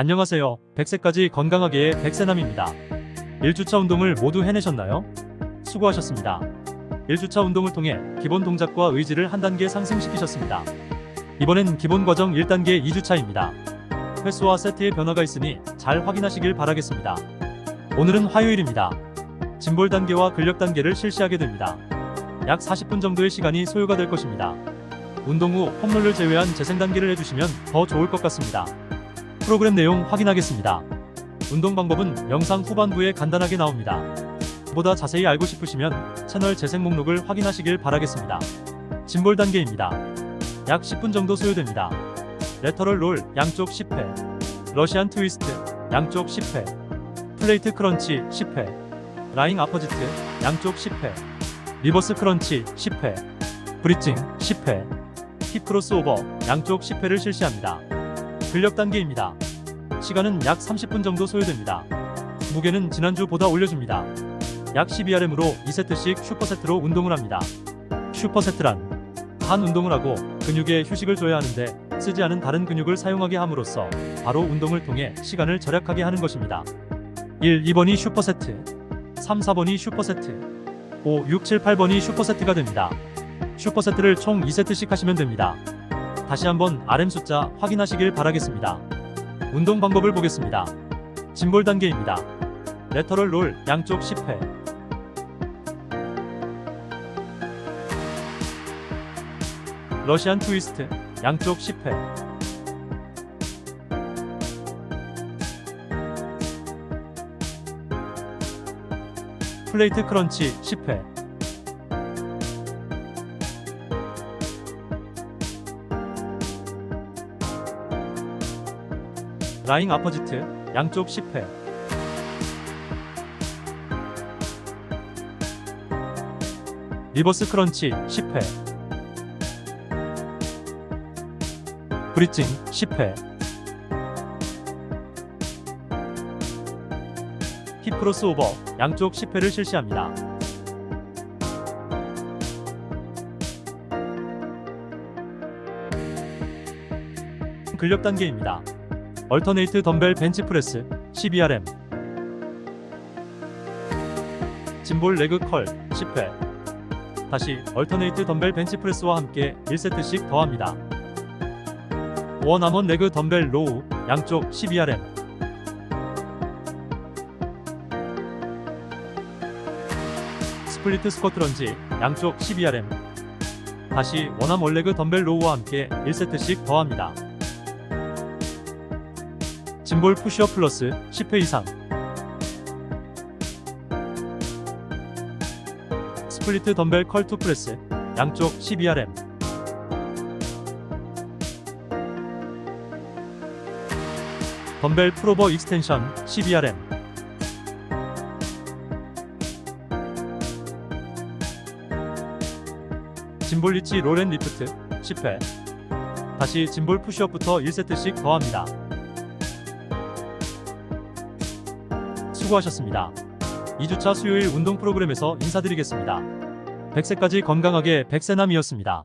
안녕하세요. 100세까지 건강하게의 백세남입니다. 1주차 운동을 모두 해내셨나요? 수고하셨습니다. 1주차 운동을 통해 기본 동작과 의지를 한 단계 상승시키셨습니다. 이번엔 기본 과정 1단계 2주차입니다. 횟수와 세트의 변화가 있으니 잘 확인하시길 바라겠습니다. 오늘은 화요일입니다. 짐볼 단계와 근력 단계를 실시하게 됩니다. 약 40분 정도의 시간이 소요가 될 것입니다. 운동 후 홈롤을 제외한 재생 단계를 해주시면 더 좋을 것 같습니다. 프로그램 내용 확인하겠습니다. 운동 방법은 영상 후반부에 간단하게 나옵니다. 보다 자세히 알고 싶으시면 채널 재생 목록을 확인하시길 바라겠습니다. 짐볼 단계입니다. 약 10분 정도 소요됩니다. 레터럴 롤 양쪽 10회, 러시안 트위스트 양쪽 10회, 플레이트 크런치 10회, 라잉 아퍼지트 양쪽 10회, 리버스 크런치 10회, 브리징 10회, 힙 크로스오버 양쪽 10회를 실시합니다. 근력 단계입니다. 시간은 약 30분 정도 소요됩니다. 무게는 지난주보다 올려줍니다. 약 12rm으로 2세트씩 슈퍼세트로 운동을 합니다. 슈퍼세트란 한 운동을 하고 근육에 휴식을 줘야 하는데 쓰지 않은 다른 근육을 사용하게 함으로써 바로 운동을 통해 시간을 절약하게 하는 것입니다. 1, 2번이 슈퍼세트, 3, 4번이 슈퍼세트, 5, 6, 7, 8번이 슈퍼세트가 됩니다. 슈퍼세트를 총 2세트씩 하시면 됩니다. 다시 한번 RM 숫자 확인하시길 바라겠습니다. 운동 방법을 보겠습니다. 짐볼 단계입니다. 레터럴 롤 양쪽 10회. 러시안 트위스트 양쪽 10회. 플레이트 크런치 10회. 라잉 아퍼지트 양쪽 10회. 리버스 크런치 10회. 브리징 10회. 힙 크로스 오버 양쪽 10회를 실시합니다. 근력 단계입니다. 얼터네이트 덤벨 벤치프레스 12rm 짐볼 레그 컬 10회 다시 얼터네이트 덤벨 벤치프레스와 함께 1세트씩 더합니다. 원암원 레그 덤벨 로우 양쪽 12rm 스플리트 스쿼트 런지 양쪽 12rm 다시 원암 원레그 덤벨 로우와 함께 1세트씩 더합니다. 짐볼 푸시업 플러스 10회 이상. 스플리트 덤벨 컬투 프레스 양쪽 12rm 덤벨 프로버 익스텐션 12rm 짐볼 리치 롤앤 리프트 10회. 다시 짐볼 푸시업부터 1세트씩 더합니다. 수고하셨습니다. 2주차 수요일 운동 프로그램에서 인사드리겠습니다. 100세까지 건강하게 백세남이었습니다.